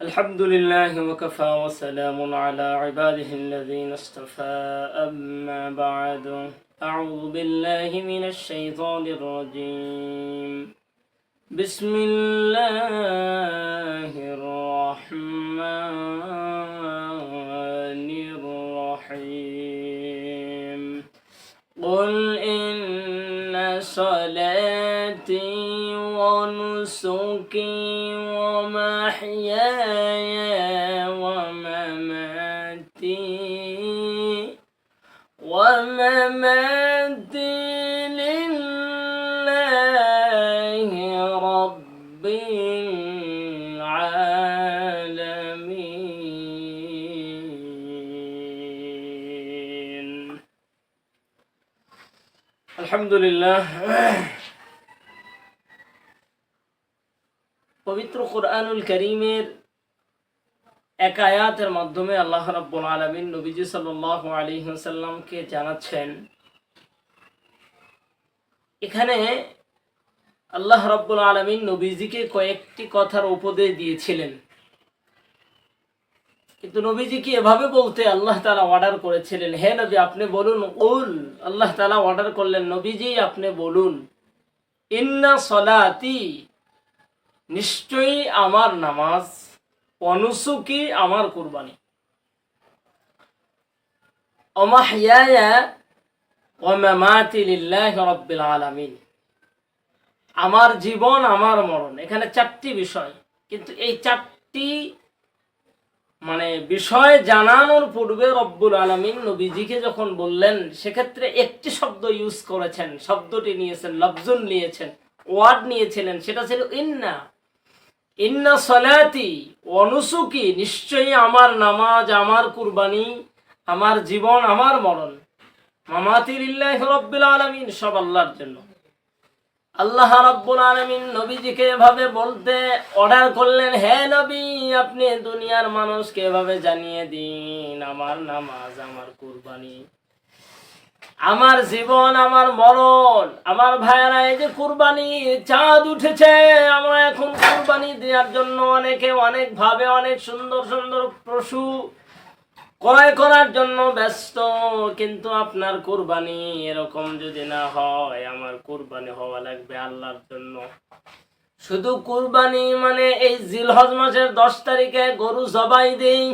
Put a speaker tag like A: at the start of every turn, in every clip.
A: الحمد لله وكفى وسلام على عباده الذين اصطفى. أما بعد أعوذ بالله من الشيطان الرجيم. بسم الله. ونسكي ومحياي ومماتي. ومماتي لله رب العالمين. الحمد لله. পবিত্র কোরআনুল করিমের এক আয়াতের মাধ্যমে আল্লাহ রাব্বুল আলামিন নবীজি সাল্লাল্লাহু আলাইহি ওয়াসাল্লামকে জানাচ্ছেন। এখানে আল্লাহ রাব্বুল আলামিন নবীজিকে কয়েকটি কথার উপদেশ দিয়েছিলেন। কিন্তু নবীজি কি এভাবে বলতে আল্লাহ তালা অর্ডার করেছিলেন? হে নবী, আপনি বলুন। উল আল্লাহ তালা অর্ডার করলেন, নবীজি আপনি বলুন। ইন্না সলাতি নিশ্চয়ই আমার নামাজ অনুসুকি আমার কুরবানি? আলামিন। আমার জীবন, আমার মরণ, এখানে চারটি বিষয়। কিন্তু এই চারটি মানে বিষয় জানানোর পূর্বে রব্বুল আলমিন নবীজিকে যখন বললেন, সেক্ষেত্রে একটি শব্দ ইউজ করেছেন। শব্দটি নিয়েছেন লফজুন নিয়েছেন, ওয়ার্ড নিয়েছিলেন, সেটা ছিল ইন্না। ইন্না সলাতি অনুসুকি নিশ্চয়ই আমার নামাজ, আমার কুরবানি, আমার জীবন, আমার মরণ। মামাতিল্লাহ রব্বুল আলমিন, সব আল্লাহর জন্য। আল্লাহ রাব্বুল আলামিন নবীজিকে এভাবে বলতে অর্ডার করলেন, হে নবী, আপনি দুনিয়ার মানুষকে এভাবে জানিয়ে দিন, আমার নামাজ, আমার কুরবানি। আমার জীবন, আমার মরণ, আমার ভাইয়েরা এই যে কুরবানি, চাঁদ উঠেছে। আমরা এখন কুরবানি দেওয়ার জন্য অনেকে অনেক ভাবে অনেক সুন্দর সুন্দর পশু ক্রয় করার জন্য ব্যস্ত। কিন্তু আপনার কুরবানি এরকম যদি না হয়, আমার কুরবানি হওয়া লাগবে আল্লাহর জন্য। শুধু কুরবানি মানে এই জিলহজ মাসের দশ তারিখে গরু জবাই দেই।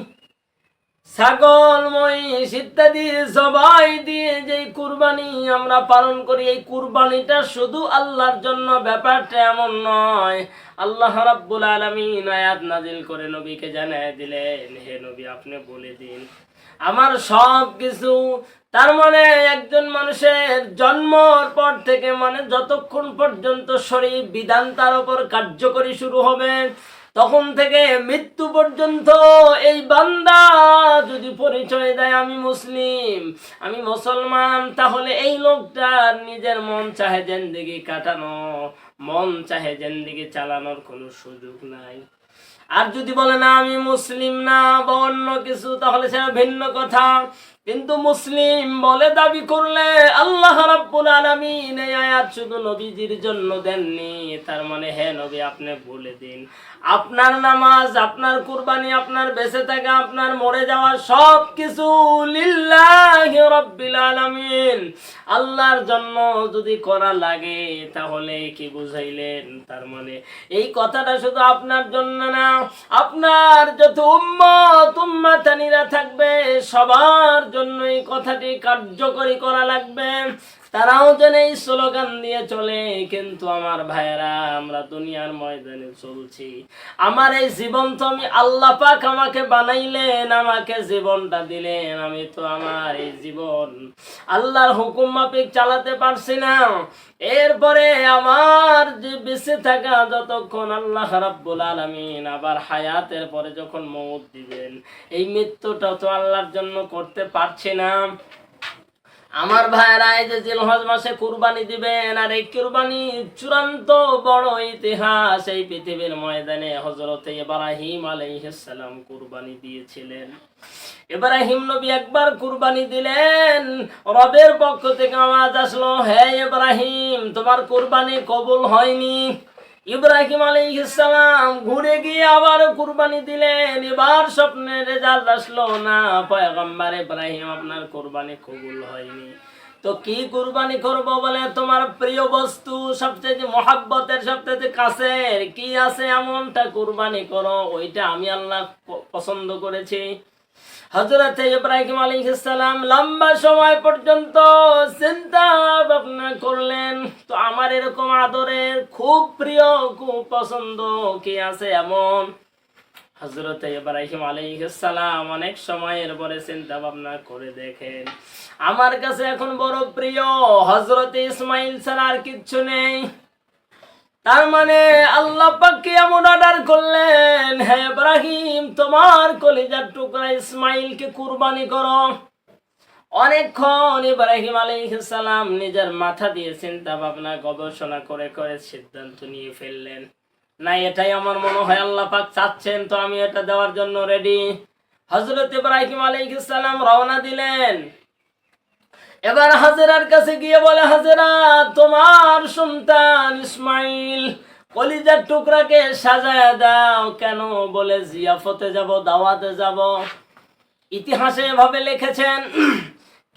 A: ছাগল, মহিষ ইত্যাদি জবাই দিয়ে যে কুরবানি আমরা পালন করি, এই কুরবানিটা শুধু আল্লাহর জন্য ব্যাপারটা এমন নয়। আল্লাহ রাব্বুল আলামিন আয়াত নাজিল করে নবীকে জানায় দিলেন, হে নবী, আপনি বলে দিন। আমার সব কিছু, তার মানে একজন মানুষের জন্মর পর থেকে মানে যতক্ষণ পর্যন্ত শরীর বিধান তার উপর কার্যকরী শুরু হবে তখন থেকে মৃত্যু পর্যন্ত এই বান্দা যদি পরিচয় দেয় আমি মুসলিম, আমি মুসলমান, তাহলে এই লোকটার নিজের মন চাহে জেন্দিগি কাটানো, মন চাহে জেন্দিগি চালানোর কোনো সুযোগ নাই। আর যদি বলে না, আমি মুসলিম না বা অন্য কিছু, তাহলে সেটা ভিন্ন কথা। কিন্তু মুসলিম বলে দাবি করলে আল্লাহ রাব্বুল আলামিন এই আয়াত শুধু নবীজির জন্য দেননি। তার মানে হে নবী, আপনি বলে দিন। আপনার নামাজ, আপনার কুরবানি, আপনার বেঁচে থাকা, আপনার মরে যাওয়া সব কিছু লিল্লাহি রাব্বিল আলামিন। আল্লাহর জন্য যদি করা লাগে তাহলে কি বুঝাইলেন? তার মানে এই কথাটা শুধু আপনার জন্য না, আপনার যত উম্মত, উম্মাতানিরা থাকবে, সবার জন্য এই কথাটি কার্যকরী করা লাগবে। তারাও যেন এই স্লোগান দিয়ে চলে, কিন্তু আমার ভাইয়েরা, আমরা দুনিয়ার ময়দানে চলছি। আমার এই জীবন তো আমি আল্লাহ পাক আমাকে বানাইলেন, আমাকে জীবনটা দিলেন, আমি তো আমার এই জীবন আল্লাহর হুকুম মাফিক চালাতে পারছি না। এরপরে আমার যে বেঁচে থাকা যতক্ষণ আল্লাহ রাব্বুল আলামিন আবার হায়াতের পরে যখন মৌত দিবেন, এই মৃত্যুটা তো আল্লাহর জন্য করতে পারছি না। আমার ভাইয়েরা এই যে জিলহজ মাসে কুরবানি দিবেন, আর এই কুরবানি চূড়ান্ত বড় ইতিহাস এই পৃথিবীর ময়দানে হজরতে ইব্রাহিম আলাইহিসসালাম কুরবানি দিয়েছিলেন। ইব্রাহিম নবী একবার কুরবানি দিলেন, রবের পক্ষ থেকে আওয়াজ আসলো, হে ইব্রাহিম, তোমার কুরবানি কবুল হয়নি। ইব্রাহিম আলাইহিসসালাম ঘুরে গিয়ে আবার কুরবানি দিলেন। এবার স্বপ্নের রেজাল্ট আসলো না, পয়গম্বর ইব্রাহিম আপনার কুরবানি কবুল হয়নি। তো কি কুরবানি করব বলে তোমার প্রিয় বস্তু, সবচেয়ে মহাব্বতের, সবচেয়ে কাছের, কি আছে এমনটা কুরবানি করো, ওইটা আমি আল্লাহ পছন্দ করেছি। হজরত ইব্রাহিম আলাইহিসসালাম লম্বা সময় পর্যন্ত চিন্তা ভাবনা করলেন, তো আমার এরকম আদরের খুব প্রিয়, খুব পছন্দ কি আছে এমন? হজরত ইব্রাহিম আলাইহিসসালাম অনেক সময়ের পরে চিন্তা ভাবনা করে দেখেন, আমার কাছে এখন বড় প্রিয় হজরত ইসমাইল ছাড়া আর কিচ্ছু নেই। তার মানে আল্লাহ পাককে এমন অর্ডার করলেন, হে ইব্রাহিম, তোমার কলিজার টুকরা ইসমাইলকে কুরবানি করো। অনেকক্ষণ ইব্রাহিম সালাম নিজের মাথা দিয়ে চিন্তা ভাবনা গবেষণা করে করে সিদ্ধান্ত নিয়ে ফেললেন। না, এটাই আমার মনে হয় আল্লাহ পাক চাচ্ছেন, তো আমি এটা দেওয়ার জন্য রেডি হজরত ইব্রাহিম সালাম রওনা দিলেন। এবার হাজেরার কাছে গিয়ে বলে, হাজেরা, তোমার সন্তান ইসমাইল কলিজার টুকরাকে সাজায় দাও। কেন? বলে, জিয়াফতে যাব, দাওয়াতে যাব। ইতিহাসে এভাবে লিখেছেন,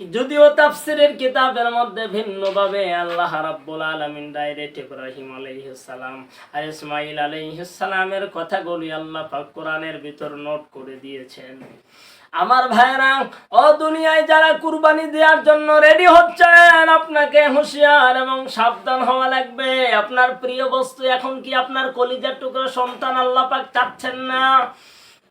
A: যদিও তাফসিরের কিতাবের মধ্যে ভিন্নভাবে আল্লাহ রাব্বুল আলামিন ডাইরেক্ট ইব্রাহিম আলাইহিস সালাম আর ইসমাইল আলাইহিস সালামের কথাগুলি আল্লাহ পাক কোরআনের ভিতর নোট করে দিয়েছেন। আমার ভাইরা ও দুনিয়ায় যারা কুরবানি দেওয়ার জন্য রেডি হচ্ছেন, আপনাকে হুঁশিয়ার এবং সাবধান হওয়া লাগবে। আপনার প্রিয় বস্তু এখন কি আপনার কলিজার টুকরো সন্তান আল্লাপাক চাচ্ছেন না?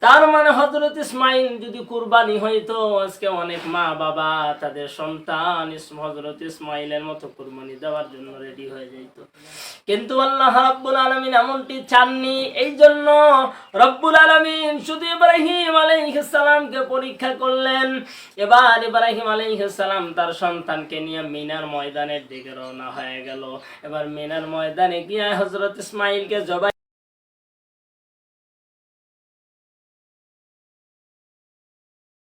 A: তার মানে হজরত ইসমাইল যদি কুরবানি হইতো, আজকে অনেক মা বাবা তাদের সন্তান হজরত ইসমাইলের মতো কুরবানি দেওয়ার জন্য রেডি হয়ে যাইত। কিন্তু আল্লাহ রাব্বুল আলামিন এমনটি চাননি। এই জন্য রব্বুল আলামিন শুধু ইব্রাহিম আলাইহিস সালামকে পরীক্ষা করলেন। এবার ইব্রাহিম আলাইহিস সালাম তার সন্তানকে নিয়ে মিনার ময়দানের দিকে রওনা হয়ে গেল। এবার মিনার ময়দানে গিয়ে হজরত ইসমাইলকে জবাই